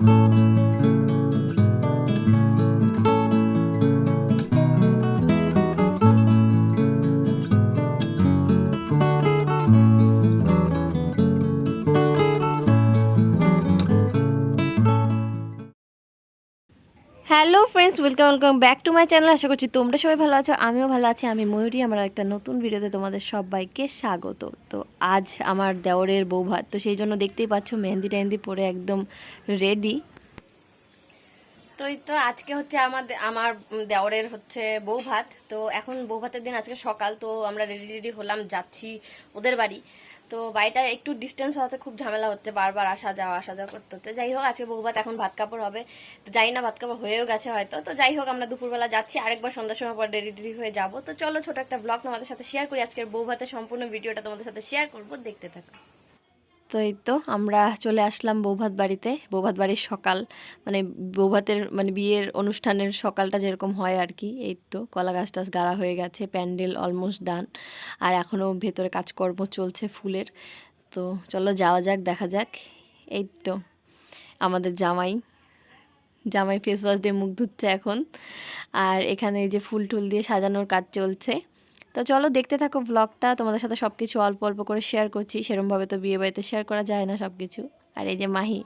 Música friends welcome welcome back to my channel আশা করছি তোমরা সবাই ভালো আছো, আমিও ভালো আছি। আমি ময়ূরী, আমার একটা নতুন ভিডিওতে তোমাদের সবাইকে স্বাগত। তো আজ আমার দেওরের বউ ভাত, তো সেই জন্য দেখতেই পাচ্ছ মেহেন্দি টেহেন্দি পরে একদম রেডি তো এই তো আজকে হচ্ছে আমাদের আমার দেওরের হচ্ছে বউ ভাত। তো এখন বউ ভাতের দিন আজকে সকাল, তো আমরা রেডি রেডি হলাম, যাচ্ছি ওদের বাড়ি। তো বাড়িটা একটু ডিস্টেন্স হওয়াতে খুব ঝামেলা হচ্ছে বারবার আসা যাওয়া আসা যাওয়া করতে। হচ্ছে যাই হোক, আজকে বহুবার এখন ভাত কাপড় হবে। তো যাই না ভাত কাপড় হয়েও গেছে হয়তো। তো যাই হোক, আমরা দুপুরবেলা যাচ্ছি, আরেকবার সন্ধ্যার সময় পর ডেলি রেডি হয়ে যাব। তো চলো ছোট একটা ব্লগ তোমাদের সাথে শেয়ার করি। আজকের বউ ভাতের সম্পূর্ণ ভিডিওটা তোমাদের সাথে শেয়ার করব। দেখতে থাকো। তো এই তো আমরা চলে আসলাম বৌভাত বাড়িতে। বৌভাত বাড়ির সকাল মানে বৌভাতের মানে বিয়ের অনুষ্ঠানের সকালটা যেরকম হয় আর কি এই তো কলা গাছ টাছ গাড়া হয়ে গেছে, প্যান্ডেল অলমোস্ট ডান আর এখনও ভেতরে কাজকর্ম চলছে ফুলের। তো চলো যাওয়া যাক, দেখা যাক। এই তো আমাদের জামাই জামাই ফেস ওয়াশ দিয়ে মুখ ধুচ্ছে এখন। আর এখানে এই যে ফুল টুল দিয়ে সাজানোর কাজ চলছে। তো চলো দেখতে থাকো ব্লগটা তোমাদের সাথে সব কিছু অল্প অল্প করে শেয়ার করছি। সেরমভাবে তো বিয়ে বাড়িতে শেয়ার করা যায় না সব কিছু আর এই যে মাহি।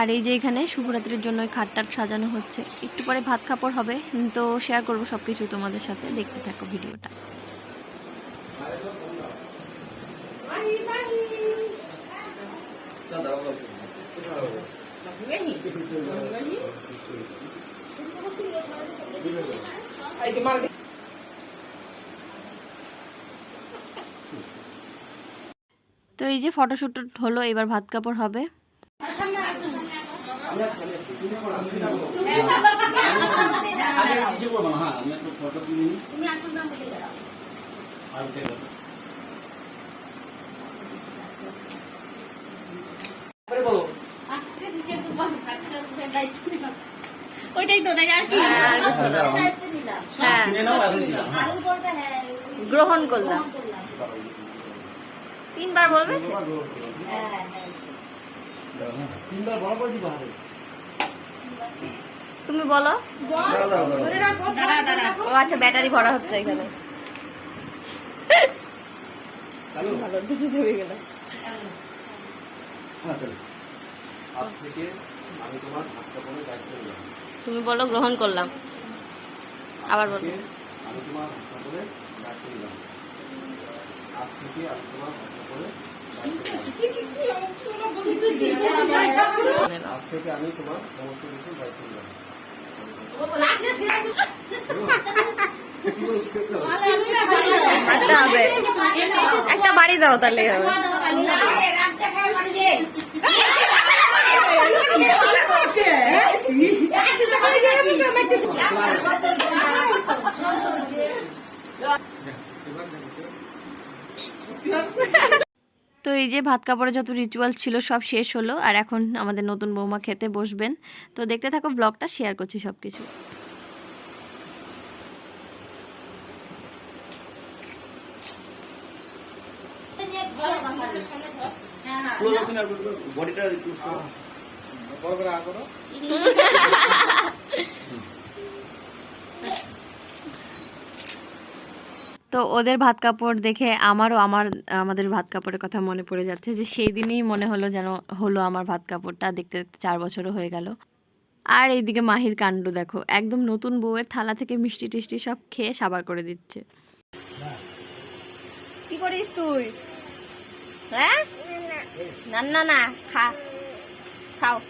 আর এই যে এখানে শুভরাত্রির জন্য ওই খাটটাট সাজানো হচ্ছে। একটু পরে ভাত খাপড় হবে তো শেয়ার করব সব কিছু তোমাদের সাথে। দেখতে থাকো ভিডিওটা। তো এই যে ফটোশ্যুট হলো এবার ভাত কাপড় হবে। হ্যাঁ। ওইটাই তো আর কি? হ্যাঁ। হ্যাঁ। গ্রহণ করলাম। তিনবার বলবে সে? তিনবার বড় করে দিবা তুমি বলো। ও আচ্ছা ব্যাটারি ভরা হচ্ছে এখানে। ভালো দিতে চলে গেল। হ্যাঁ তুমি বলো গ্রহণ করলাম। আবার বলো। আমি তোমার হাত কাপড়ে দায়িত্ব নিলাম আজ থেকে আমি তোমার কাপড়ে আজ থেকে আমি তোমার সমস্ত কিছু দায়িত্ব নিলাম একটা বাড়ি দাও তাহলে হবে তো এই যে ভাত কাপড়ে যত রিচুয়াল ছিল সব শেষ হলো আর এখন আমাদের নতুন বৌমা খেতে বসবেন। তো দেখতে থাকো ব্লগটা শেয়ার করছি সব কিছু বডিটা ইউজ করো বড় করে আ করো তো ওদের ভাত কাপড় দেখে আমারও আমার আমাদের ভাত কাপড়ের কথা মনে পড়ে যাচ্ছে যে সেই দিনই মনে হলো যেন হলো আমার ভাত কাপড়টা দেখতে দেখতে চার বছরও হয়ে গেল। আর এইদিকে মাহির কাণ্ড দেখো একদম নতুন বউয়ের থালা থেকে মিষ্টি টিষ্টি সব খেয়ে সাবার করে দিচ্ছে। কি করিস তুই? হ্যাঁ? না না না খা। খাও।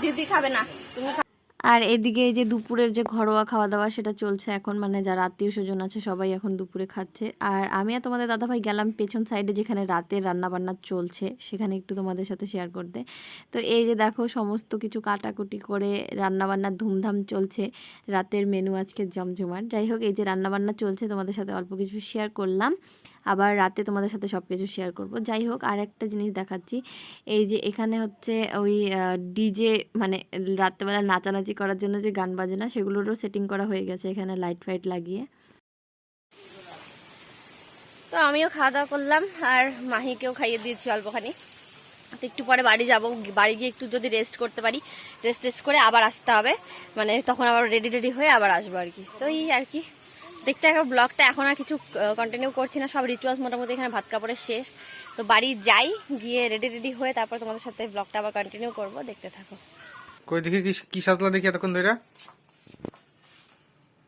দিদি খাবে না তুমি খা- আর এদিকে এই যে দুপুরের যে ঘরোয়া খাওয়া দাওয়া সেটা চলছে এখন মানে যারা আত্মীয় স্বজন আছে সবাই এখন দুপুরে খাচ্ছে। আর আমি আর তোমাদের দাদাভাই গেলাম পেছন সাইডে যেখানে রাতের রান্না বান্না চলছে, সেখানে একটু তোমাদের সাথে শেয়ার করতে। তো এই যে দেখো, সমস্ত কিছু কাটাকুটি করে রান্না বান্নার ধুমধাম চলছে। রাতের মেনু আজকে জমজমাট। যাই হোক, এই যে রান্না বান্না চলছে, তোমাদের সাথে অল্প কিছু শেয়ার করলাম। আবার রাতে তোমাদের সাথে সব কিছু শেয়ার করব। যাই হোক আর একটা জিনিস দেখাচ্ছি। এই যে এখানে হচ্ছে ওই ডিজে মানে রাত্রেবেলা নাচানাচি করার জন্য যে গান বাজে না সেগুলোরও সেটিং করা হয়ে গেছে এখানে লাইট ফাইট লাগিয়ে। তো আমিও খাওয়া দাওয়া করলাম, আর মাহিকেও খাইয়ে দিয়েছি অল্পখানি। তো একটু পরে বাড়ি যাব, বাড়ি গিয়ে একটু যদি রেস্ট করতে পারি রেস্ট টেস্ট করে আবার আসতে হবে। মানে তখন আবার রেডি রেডি হয়ে আবার আসব আর কি। তো এই আর কি। দেখতে থাকো ব্লগটা এখন আর কিছু কন্টিনিউ করছি না সব রিচুয়ালস মোটামুটি এখানে ভাত কাপড়ের শেষ। তো বাড়ি যাই গিয়ে রেডি রেডি হয়ে তারপর তোমাদের সাথে ব্লগটা আবার কন্টিনিউ করব দেখতে থাকো। কই দেখি কি কি সাজলা দেখি এতক্ষণ ধরে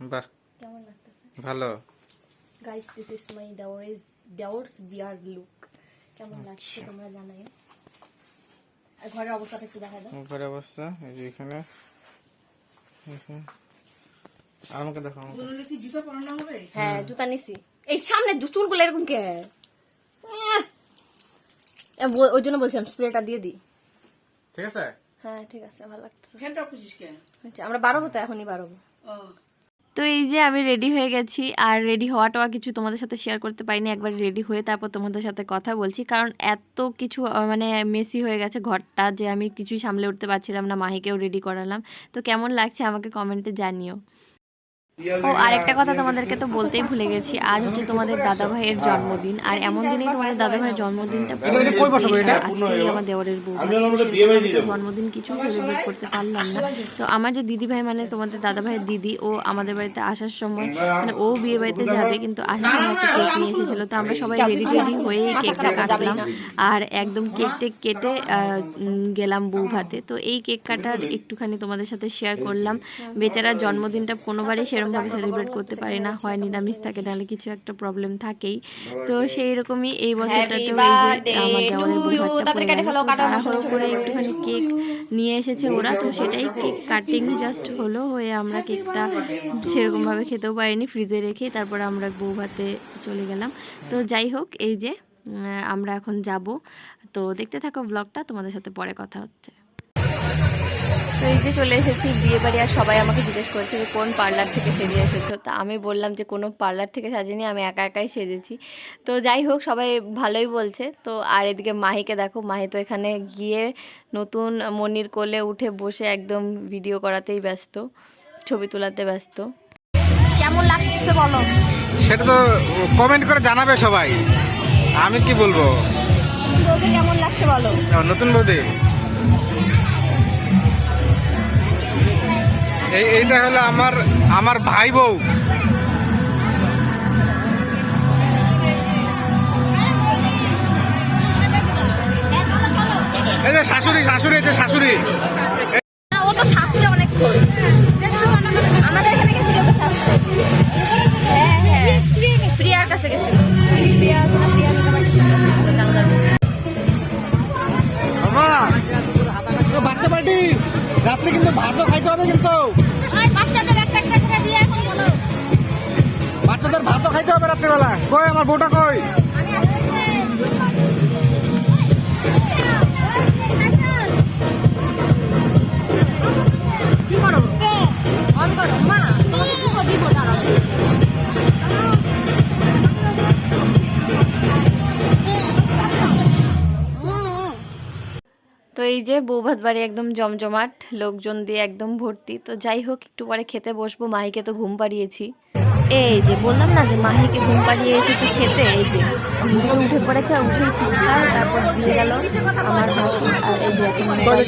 বাহ। কেমন লাগতেছে? ভালো। গাইস দিস ইজ মাই দেওয়ার ইজ দেওয়ার্স বিয়ার্ড লুক কেমন লাগছে তোমরা জানাই আর ঘরের অবস্থাটা একটু দেখা দাও উপরে অবস্থা এই যে এখানে। এখানে। আমাকে দেখো। কি জুতো পরানো হবে? হ্যাঁ জুতা নিছি। এই সামনে চুলগুলো এরকম কে? ওই জন্য বলছিলাম স্প্রেটা দিয়ে দিই। ঠিক আছে? হ্যাঁ ঠিক আছে ভালো লাগতেছে। ফ্যানটা খুঁজিস কেন? আচ্ছা, আমরা বারোবো তো এখনই ও। তো এই যে আমি রেডি হয়ে গেছি আর রেডি হওয়াটাও কিছু তোমাদের সাথে শেয়ার করতে পারিনি একবার রেডি হয়ে তারপর তোমাদের সাথে কথা বলছি কারণ এত কিছু মানে মেসি হয়ে গেছে ঘরটা যে আমি কিছুই সামলে উঠতে পারছিলাম না মাহিকেও রেডি করালাম। তো কেমন লাগছে আমাকে কমেন্টে জানিও। ও আরেকটা কথা তোমাদেরকে তো বলতেই ভুলে গেছি। আজ হচ্ছে তোমাদের দাদা ভাইয়ের জন্মদিন। আর এমন দিনেই তোমাদের দাদা ভাইয়ের জন্মদিনটা? আজকেই আমার দেওয়ারের বউ। জন্মদিন কিছু সেলিব্রেট করতে পারলাম না। তো আমার যে দিদি ভাই মানে তোমাদের দাদা ভাইয়ের দিদি ও আমাদের বাড়িতে আসার সময় মানে ও বিয়ে বাড়িতে যাবে কিন্তু আসার সময় একটা কেক নিয়ে এসেছিল। তো আমরা সবাই রেডি রেডি হয়ে কেকটা কাটলাম। আর একদম কেক টেক কেটে আহ, গেলাম বউ ভাতে। তো এই কেক কাটার একটুখানি তোমাদের সাথে শেয়ার করলাম। বেচারার জন্মদিনটা কোনোবারই সেরকমভাবে সেলিব্রেট করতে পারি না হয় নিরামিষ থাকে নাহলে কিছু একটা প্রবলেম থাকেই। তো সেই রকমই এই বছরটাতেও এই যে আমার দেওয়ারের বউ পড়ে গেল তাড়াহুড়ো করে একটুখানি কেক নিয়ে এসেছে ওরা তো সেটাই কেক কাটিং জাস্ট হলো হয়ে আমরা কেকটা সেরকম ভাবে খেতেও পারিনি ফ্রিজে রেখে তারপর আমরা বউ ভাতে চলে গেলাম। তো যাই হোক এই যে আমরা এখন যাব। তো দেখতে থাকো ব্লগটা তোমাদের সাথে পরে কথা হচ্ছে। তো এই যে চলে এসেছি বিয়ে বাড়ি আর সবাই আমাকে জিজ্ঞেস করেছে যে কোন পার্লার থেকে সেজে এসেছ? তা আমি বললাম যে কোনো পার্লার থেকে সাজিনি আমি একা একাই সেজেছি। তো যাই হোক সবাই ভালোই বলছে। তো আর এদিকে মাহিকে দেখো মাহি তো এখানে গিয়ে নতুন মনির কোলে উঠে বসে একদম ভিডিও করাতেই ব্যস্ত ছবি তোলাতে ব্যস্ত। কেমন লাগছে বলো? সেটা তো কমেন্ট করে জানাবে সবাই। আমি কি বলব? কেমন লাগছে বলো? নতুন বৌদি। এইটা হলো আমার আমার ভাই বউ। এই যে শাশুড়ি শাশুড়ি এই যে শাশুড়ি। রাত্রে কিন্তু ভাতও খাইতে হবে কিন্তু। বাচ্চাদের ভাতও খাইতে হবে রাত্রিবেলা। কই আমার বউটা কই? এই যে বৌভাত বাড়ি একদম জমজমাট লোকজন দিয়ে একদম ভর্তি। তো যাই হোক একটু পরে খেতে বসবো মাহিকে তো ঘুম পাড়িয়েছি। এই যে বললাম না যে মাহিকে ঘুম পাড়িয়ে এসেছি খেতে এই যে। উঠে পড়েছে উঠে খাওয়া তারপর দিয়ে গেল আমার ভাসুর আর এই যে এখন কই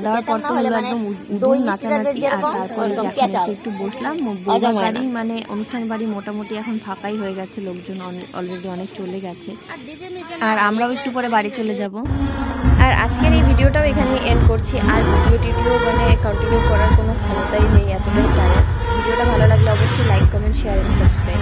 খাওয়া দাওয়ার পর তো হলো মানে একদম উদ- উদুম নাচানাচি আর তারপরে। এসে একটু বসলাম হজম বাড়ি মানে অনুষ্ঠান বাড়ি মোটামুটি এখন ফাঁকাই হয়ে গেছে লোকজন অলরেডি অনেক চলে গেছে। আর আমরাও একটু পরে বাড়ি চলে যাব। আর আজকের এই ভিডিওটাও এখানে এন্ড করছি। আর ভিডিও টিডিও মানে কন্টিনিউ করার কোনো ক্ষমতাই নেই এতটাই টায়ার ভিডিওটা ভালো লাগলে অবশ্যই লাইক কমেন্ট শেয়ার এবং সাবস্ক্রাইব